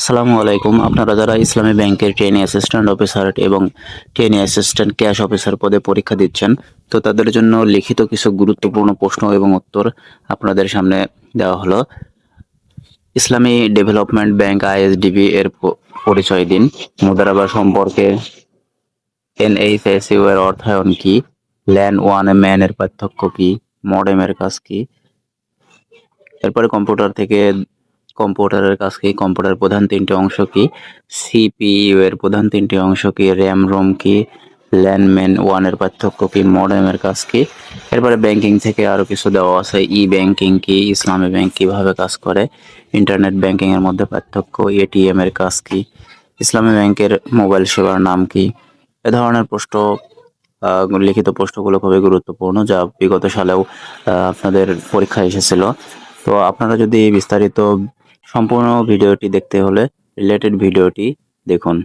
আসসালামু আলাইকুম। আপনারা যারা ইসলামী ব্যাংকের ট্রেনি অ্যাসিস্ট্যান্ট অফিসার এবং ট্রেনি অ্যাসিস্ট্যান্ট ক্যাশ অফিসার পদে পরীক্ষা দিচ্ছেন, তো তাদের জন্য লিখিত কিছু গুরুত্বপূর্ণ প্রশ্ন এবং উত্তর আপনাদের সামনে দেওয়া হলো। ইসলামী ডেভেলপমেন্ট ব্যাংক আইএসডিবি এর পরিচয় দিন। মুদারাবা সম্পর্কে এনএইচএসইউ এর অর্থায়ন কি? ল্যান্ড ওয়ান ম্যান এর পার্থক্য কি? মডেমের কাজ কি? এরপরে কম্পিউটার থেকে কম্পিউটারের কাজ কি? কম্পিউটার প্রধান তিনটি অংশ কি? সিপিইউ এর প্রধান তিনটি অংশ কি? র্যাম রোম কি? ল্যান্ডম্যান ওয়ানের পার্থক্য কি? মডেমের কাজ কি? এরপরে ব্যাংকিং থেকে আরও কিছু দেওয়া আছে। ই ব্যাংকিং কি? ইসলামী ব্যাংক কীভাবে কাজ করে? ইন্টারনেট ব্যাংকিং এর মধ্যে পার্থক্য। এটিএম এর কাজ কি? ইসলামী ব্যাংকের মোবাইল সেবার নাম কি? এ ধরনের প্রশ্ন লিখিত প্রশ্নগুলো খুবই গুরুত্বপূর্ণ, যা বিগত সালেও আপনাদের পরীক্ষায় এসেছিল। তো আপনারা যদি বিস্তারিত সম্পূর্ণ ভিডিওটি দেখতে হলে রিলেটেড ভিডিওটি দেখুন।